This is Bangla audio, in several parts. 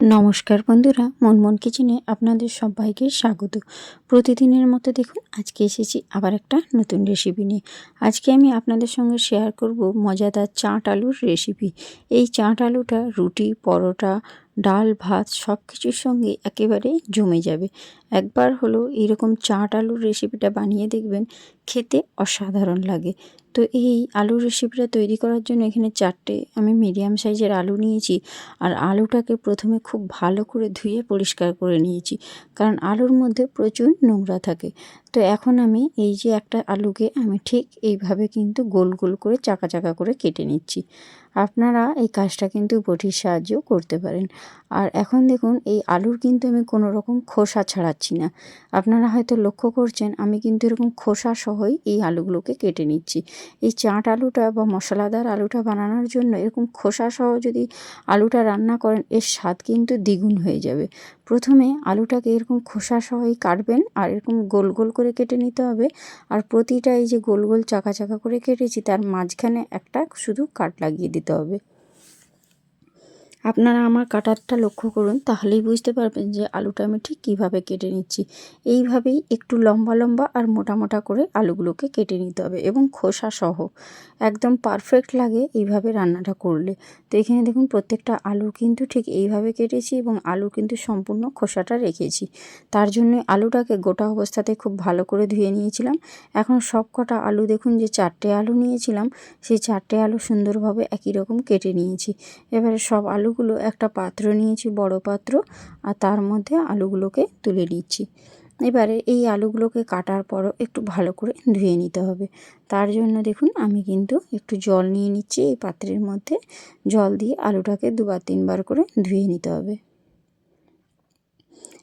নমস্কার বন্ধুরা মনমন কিচেনে আপনাদের সবাইকে স্বাগত। প্রতিদিনের মতো দেখুন, আজকে এসেছি আবার একটা নতুন রেসিপি নিয়ে। আজকে আমি আপনাদের সঙ্গে শেয়ার করব মজাদার চাট আলুর রেসিপি এই চাট আলুটা রুটি, পরোটা, ডাল, ভাত সব কিছুর সঙ্গে একেবারে জমে যাবে। একবার হলো এরকম চাট আলুর রেসিপিটা বানিয়ে দেখবেন, খেতে অসাধারণ লাগে। তো এই আলুর রেসিপিটা তৈরি করার জন্য এখানে চারটে, আমি মিডিয়াম সাইজের আলু নিয়েছি আর আলুটাকে প্রথমে খুব ভালো করে ধুয়ে পরিষ্কার করে নিয়েছি কারণ আলুর মধ্যে প্রচুর নোংরা থাকে। তো এখন আমি এই যে একটা আলুকে আমি ঠিক এইভাবে কিন্তু গোল গোল করে চাকা চাকা করে কেটে নিচ্ছি। আপনারা এই কাজটা কিন্তু বটির সাহায্যেও করতে পারেন। আর এখন দেখুন, এই আলুর কিন্তু আমি কোনো রকম খোসা ছাড়াচ্ছি না। আপনারা হয়তো লক্ষ্য করছেন, আমি কিন্তু এরকম খোসা সহই এই আলুগুলোকে কেটে নিচ্ছি। এই চাট আলুটা বা মশলাদার আলুটা বানানোর জন্য এরকম খোসা সহ যদি আলুটা রান্না করেন, এর স্বাদ কিন্তু দ্বিগুণ হয়ে যাবে। প্রথমে আলুটাকে এরকম খোসা সহই কাটবেন আর এরকম গোল গোল করে কেটে নিতে হবে। আর প্রতিটা এই যে গোল গোল চাকা চাকা করে কেটেছি, তার মাঝখানে একটা শুধু কাট লাগিয়ে দিতে হবে। আপনারা আমার কাটারটা লক্ষ্য করুন, তাহলেই বুঝতে পারবেন যে আলুটা আমি ঠিক কীভাবে কেটে নিচ্ছি। এইভাবেই একটু লম্বা লম্বা আর মোটা মোটা করে আলুগুলোকে কেটে নিতে হবে এবং খোসা সহ। একদম পারফেক্ট লাগে এইভাবে রান্নাটা করলে। তো এখানে দেখুন প্রত্যেকটা আলু কিন্তু ঠিক এইভাবে কেটেছি এবং আলু কিন্তু সম্পূর্ণ খোসাটা রেখেছি। তার জন্য আলুটাকে গোটা অবস্থাতে খুব ভালো করে ধুয়ে নিয়েছিলাম। এখন সব কটা আলু দেখুন যে চারটে আলু নিয়েছিলাম, সেই চারটে আলু সুন্দরভাবে একই রকম কেটে নিয়েছি। এবারে সব আলুগুলো একটা পাত্র নিয়েছি, বড় পাত্র, আর তার মধ্যে আলুগুলোকে তুলে নিচ্ছি। এবারে এই আলুগুলোকে কাটার পরও একটু ভালো করে ধুয়ে নিতে হবে। তার জন্য দেখুন, আমি কিন্তু একটু জল নিয়ে নিচ্ছি এই পাত্রের মধ্যে। জল দিয়ে আলুটাকে দুবার, তিনবার করে ধুয়ে নিতে হবে।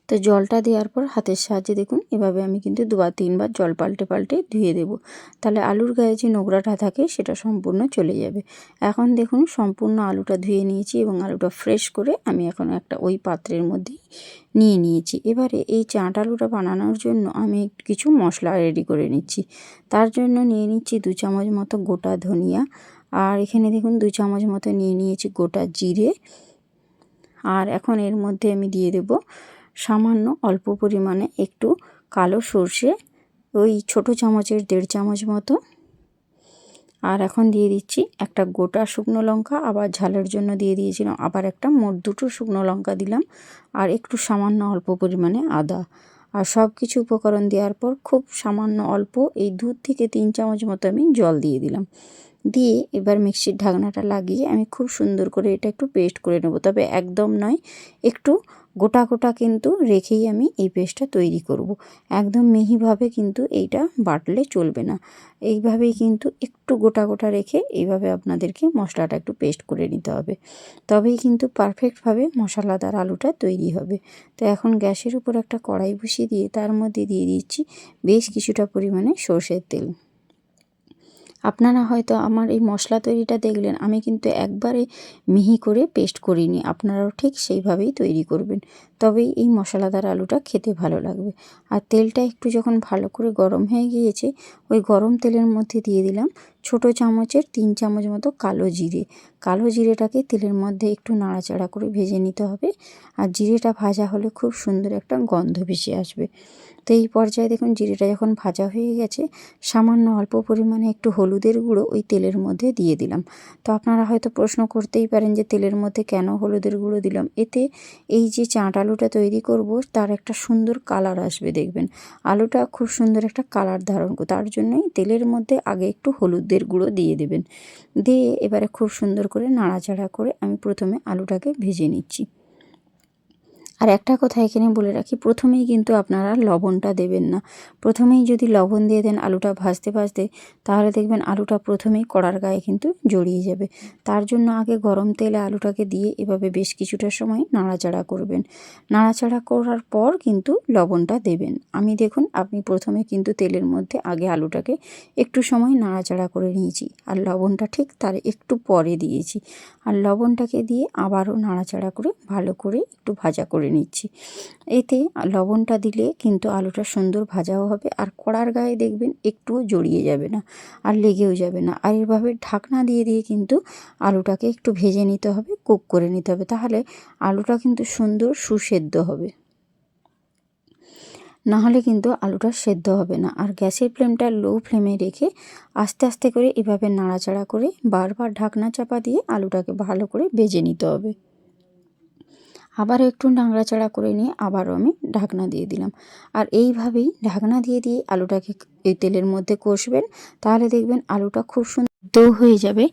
তো জলটা দেওয়ার পর হাতের সাহায্যে দেখুন, এভাবে আমি কিন্তু দুবার তিনবার জল পাল্টে পাল্টে ধুয়ে দেব। তাহলে আলুর গায়ে যে নোংরাটা থাকে, সেটা সম্পূর্ণ চলে যাবে। এখন দেখুন, সম্পূর্ণ আলুটা ধুয়ে নিয়েছি এবং আলুটা ফ্রেশ করে আমি এখন একটা ওই পাত্রের মধ্যেই নিয়ে নিয়েছি। এবারে এই চাট আলুটা বানানোর জন্য আমি কিছু মশলা রেডি করে নিচ্ছি। তার জন্য নিয়ে নিচ্ছি দু চামচ মতো গোটা ধনিয়া। আর এখানে দেখুন, দু চামচ মতো নিয়ে নিয়েছি গোটা জিরে। আর এখন এর মধ্যে আমি দিয়ে দেবো সামান্য অল্প পরিমাণে একটু কালো সর্ষে, ওই ছোট চামচের দেড় চামচ মতো। আর এখন দিয়ে দিচ্ছি একটা গোটা শুকনো লঙ্কা, আবার ঝালের জন্য দিয়ে দিয়েছিলাম আবার একটা, মোট দুটো শুকনো লঙ্কা দিলাম। আর একটু সামান্য অল্প পরিমাণে আদা। আর সব কিছু উপকরণ দেওয়ার পর খুব সামান্য অল্প এই দুধ থেকে তিন চামচ মতো আমি জল দিয়ে দিলাম। দিয়ে এবার মিক্সির ঢাকনাটা লাগিয়ে আমি খুব সুন্দর করে এটা একটু পেস্ট করে নেব। তবে একদম নয়, একটু গোটা গোটা কিন্তু রেখেই আমি এই পেস্টটা তৈরি করব। একদম মিহিভাবে কিন্তু এইটা বাটলে চলবে না। এইভাবেই কিন্তু একটু গোটা গোটা রেখে এইভাবে আপনাদেরকে মশলাটা একটু পেস্ট করে নিতে হবে। তবেই কিন্তু পারফেক্টভাবে মশলাদার আলুটা তৈরি হবে। তো এখন গ্যাসের উপর একটা কড়াই বসিয়ে দিয়ে তার মধ্যে দিয়ে দিচ্ছি বেশ কিছুটা পরিমাণে সর্ষের তেল। আপনারা হয়তো আমার এই মশলা তৈরিটা দেখলেন, আমি কিন্তু একবারে মিহি করে পেস্ট করিনি, আপনারাও ঠিক সেইভাবেই তৈরি করবেন। তবেই এই মশলাদার আলুটা খেতে ভালো লাগবে। আর তেলটা একটু যখন ভালো করে গরম হয়ে গিয়েছে, ওই গরম তেলের মধ্যে দিয়ে দিলাম ছোট চামচের তিন চামচ মতো কালো জিরে। কালো জিরেটাকে তেলের মধ্যে একটু নাড়াচাড়া করে ভেজে নিতে হবে। আর জিরেটা ভাজা হলে খুব সুন্দর একটা গন্ধ ভেসে আসবে। তো এই পর্যায়ে দেখুন জিরেটা যখন ভাজা হয়ে গেছে, সামান্য অল্প পরিমাণে একটু হলুদের গুঁড়ো ওই তেলের মধ্যে দিয়ে দিলাম। তো আপনারা হয়তো প্রশ্ন করতেই পারেন যে তেলের মধ্যে কেন হলুদের গুঁড়ো দিলাম? এতে এই যে চাট আলুটা তৈরি করব, তার একটা সুন্দর কালার আসবে দেখবেন। আলুটা খুব সুন্দর একটা কালার ধারণ তার জন্যই তেলের মধ্যে আগে একটু হলুদের গুঁড়ো দিয়ে দেবেন। দিয়ে এবারে খুব সুন্দর করে নাড়াচাড়া করে আমি প্রথমে আলুটাকে ভেজে নিচ্ছি। আর একটা কথা এখানে বলে রাখি, প্রথমেই কিন্তু আপনারা লবণটা দেবেন না। প্রথমেই যদি লবণ দিয়ে দেন আলুটা ভাজতে ভাজতে, তাহলে দেখবেন আলুটা প্রথমেই কড়ার গায়ে কিন্তু জড়িয়ে যাবে। তার জন্য আগে গরম তেলে আলুটাকে দিয়ে এভাবে বেশ কিছুটা সময় নাড়াচাড়া করবেন। নাড়াচাড়া করার পর কিন্তু লবণটা দেবেন। আমি দেখুন, আপনি প্রথমে কিন্তু তেলের মধ্যে আগে আলুটাকে একটু সময় নাড়াচাড়া করে নিয়েছি। আর লবণটা ঠিক তার একটু পরে দিয়েছি। আর লবণটাকে দিয়ে আবারও নাড়াচাড়া করে ভালো করে একটু ভাজা করে করে নিচ্ছি। এতে লবণটা দিলে কিন্তু আলুটা সুন্দর ভাজাও হবে আর কড়ার গায়ে দেখবেন একটুও জড়িয়ে যাবে না আর লেগেও যাবে না। আর এভাবে ঢাকনা দিয়ে দিয়ে কিন্তু আলুটাকে একটু ভেজে নিতে হবে, কুক করে নিতে হবে। তাহলে আলুটা কিন্তু সুন্দর সুসেদ্ধ হবে। নাহলে কিন্তু আলুটা সেদ্ধ হবে না। আর গ্যাসের ফ্লেমটা লো ফ্লেমে রেখে আস্তে আস্তে করে এভাবে নাড়াচাড়া করে বারবার ঢাকনা চাপা দিয়ে আলুটাকে ভালো করে ভেজে নিতে হবে। আবারও একটু নাড়াচাড়া করে নিয়ে আবারও আমি ঢাকনা দিয়ে দিলাম। আর এইভাবেই ঢাকনা দিয়ে দিয়ে আলুটাকে এই তেলের মধ্যে কষবেন, তাহলে দেখবেন আলুটা খুব সুন্দর দো হয়ে যাবে।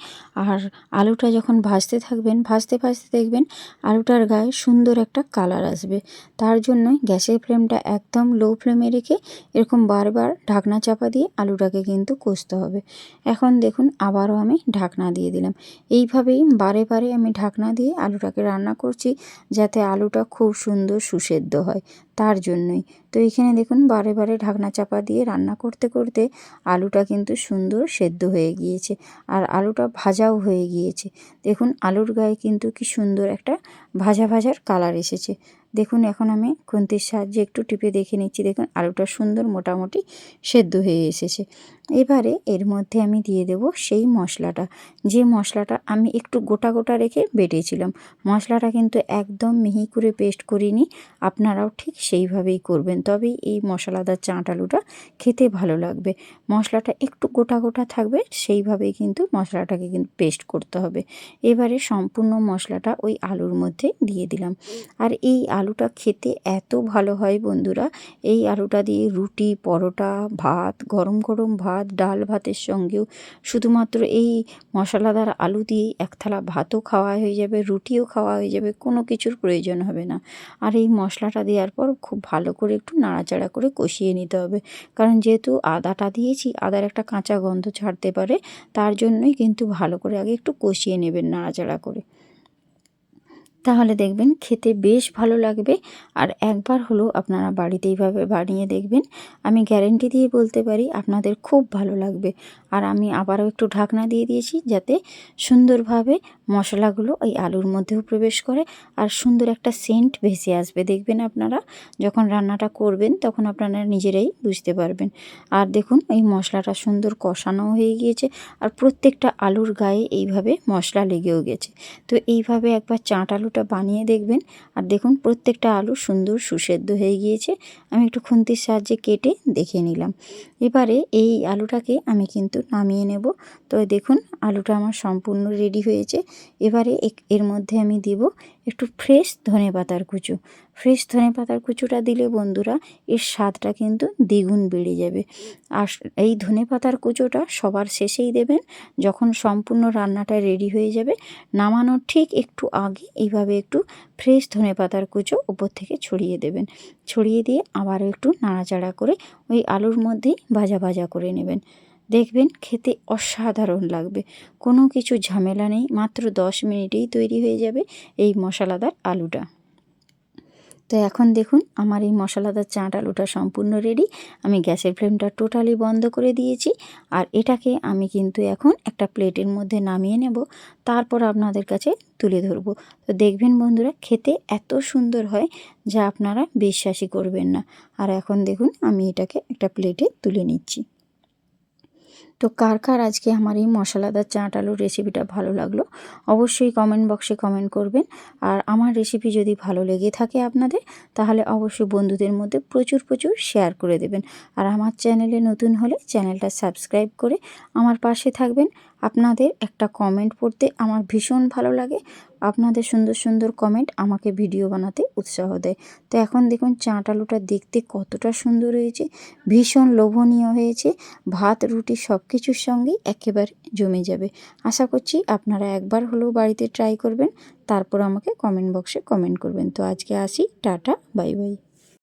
আর আলুটা যখন ভাজতে থাকবেন, ভাজতে ভাজতে দেখবেন আলুটার গায়ে সুন্দর একটা কালার আসবে। তার জন্য গ্যাসের ফ্লেমটা একদম লো ফ্লেমে রেখে এরকম বারবার ঢাকনা চাপা দিয়ে আলুটাকে কিন্তু কষতে হবে। এখন দেখুন আবারও আমি ঢাকনা দিয়ে দিলাম। এইভাবেই বারে বারে আমি ঢাকনা দিয়ে আলুটাকে রান্না করছি যাতে আলুটা খুব সুন্দর সুসেদ্ধ হয়। তার জন্যই। তো এখানে দেখুন, বারে বারে ঢাকনা চাপা দিয়ে রান্না করতে করতে আলুটা কিন্তু সুন্দর সেদ্ধ হয়ে গিয়েছে আর আলুটা ভাজাও হয়ে গিয়েছে। দেখুন, আলুর গায়ে কিন্তু কি সুন্দর একটা ভাজা, ভাজার কালার এসেছে। দেখুন, এখন আমি খুন্তির সাহায্যে একটু টিপে দেখে নিচ্ছি। দেখুন, আলুটা সুন্দর মোটামুটি সেদ্ধ হয়ে এসেছে। এবারে এর মধ্যে আমি দিয়ে দেব সেই মশলাটা। যে মশলাটা আমি একটু গোটা গোটা রেখে বেটেছিলাম, মশলাটা কিন্তু একদম মিহি করে পেস্ট করিনি, আপনারাও ঠিক সেইভাবেই করবেন। তবেই এই মশলাদার চাট আলুটা খেতে ভালো লাগবে। মশলাটা একটু গোটা গোটা থাকবে, সেইভাবেই কিন্তু মশলাটাকে কিন্তু পেস্ট করতে হবে। এবারে সম্পূর্ণ মশলাটা ওই আলুর মধ্যে দিয়ে দিলাম। আর এই আলুটা খেতে এত ভালো হয় বন্ধুরা, এই আলুটা দিয়ে রুটি, পরোটা, ভাত, গরম গরম ভাত ডাল ভাতের সঙ্গেও শুধুমাত্র এই মশলাদার আলু দিয়েই এক থালা ভাতও খাওয়া হয়ে যাবে, রুটিও খাওয়া হয়ে যাবে, কোনো কিছুর প্রয়োজন হবে না। আর এই মশলাটা দেওয়ার পর খুব ভালো করে একটু নাড়াচাড়া করে কষিয়ে নিতে হবে। কারণ যেহেতু আদাটা দিয়েছি, আদার একটা কাঁচা গন্ধ ছাড়তে পারে, তার জন্যই কিন্তু ভালো করে আগে একটু কষিয়ে নেবেন নাড়াচাড়া করে। তাহলে দেখবেন খেতে বেশ ভালো লাগবে। আর একবার হলেও আপনারা বাড়িতে এইভাবে বানিয়ে দেখবেন। আমি গ্যারেন্টি দিয়ে বলতে পারি আপনাদের খুব ভালো লাগবে। আর আমি আবারও একটু ঢাকনা দিয়ে দিয়েছি যাতে সুন্দরভাবে মশলাগুলো ওই আলুর মধ্যেও প্রবেশ করে আর সুন্দর একটা সেন্ট ভেসে আসবে, দেখবেন আপনারা। যখন রান্নাটা করবেন, তখন আপনারা নিজেরাই বুঝতে পারবেন। আর দেখুন, এই মশলাটা সুন্দর কষানো হয়ে গিয়েছে আর প্রত্যেকটা আলুর গায়ে এইভাবে মশলা লেগেও গেছে। তো এইভাবে একবার চাট আলুটা বানিয়ে দেখবেন। আর দেখুন, প্রত্যেকটা আলু সুন্দর সুসেদ্ধ হয়ে গিয়েছে। আমি একটু খুন্তির সাহায্যে কেটে দেখে নিলাম। এবারে এই আলুটাকে আমি কিন্তু নামিয়ে নেব। তো দেখুন, আলুটা আমার সম্পূর্ণ রেডি হয়েছে। এবারে এর মধ্যে আমি দিব একটু ফ্রেশ ধনে পাতার কুচো। ফ্রেশ ধনে পাতার কুচোটা দিলে বন্ধুরা, এর স্বাদটা কিন্তু দ্বিগুণ বেড়ে যাবে। আর এই ধনে পাতার কুচোটা সবার শেষেই দেবেন, যখন সম্পূর্ণ রান্নাটা রেডি হয়ে যাবে। নামানোর ঠিক একটু আগে এইভাবে একটু ফ্রেশ ধনে পাতার কুচো উপর থেকে ছড়িয়ে দেবেন। ছড়িয়ে দিয়ে আবারও একটু নাড়াচাড়া করে ওই আলুর মধ্যেই ভাজা ভাজা করে নেবেন। দেখবেন খেতে অসাধারণ লাগবে। কোনো কিছু ঝামেলা নেই, মাত্র দশ মিনিটেই তৈরি হয়ে যাবে এই মশলাদার আলুটা। তো এখন দেখুন, আমার এই মশলাদার চাট আলুটা সম্পূর্ণ রেডি আমি গ্যাসের ফ্লেমটা টোটালি বন্ধ করে দিয়েছি। আর এটাকে আমি কিন্তু এখন একটা প্লেটের মধ্যে নামিয়ে নেব। তারপর আপনাদের কাছে তুলে ধরবো। তো দেখবেন বন্ধুরা, খেতে এত সুন্দর হয় যা আপনারা বিশ্বাসই করবেন না। আর এখন দেখুন, আমি এটাকে একটা প্লেটে তুলে নিচ্ছি। তো কার কার আজকে আমার এই মশলাদার চাট আলুর রেসিপিটা ভালো লাগল, অবশ্যই কমেন্ট বক্সে কমেন্ট করবেন। আর আমার রেসিপি যদি ভালো লেগে থাকে আপনাদের, তাহলে অবশ্যই বন্ধুদের মধ্যে প্রচুর প্রচুর শেয়ার করে দেবেন। আর আমার চ্যানেলে নতুন হলে চ্যানেলটা সাবস্ক্রাইব করে আমার পাশে থাকবেন। আপনাদের একটা কমেন্ট পড়তে আমার ভীষণ ভালো লাগে। আপনাদের সুন্দর সুন্দর কমেন্ট আমাকে ভিডিও বানাতে উৎসাহ দেয়। তো এখন দেখুন চাট আলুটা দেখতে কতটা সুন্দর হয়েছে, ভীষণ লোভনীয় হয়েছে। ভাত, রুটি সব কিছুর সঙ্গেই একেবারে জমে যাবে। আশা করছি আপনারা একবার হলেও বাড়িতে ট্রাই করবেন, তারপর আমাকে কমেন্ট বক্সে কমেন্ট করবেন। তো আজকে আসি, টাটা বাই বাই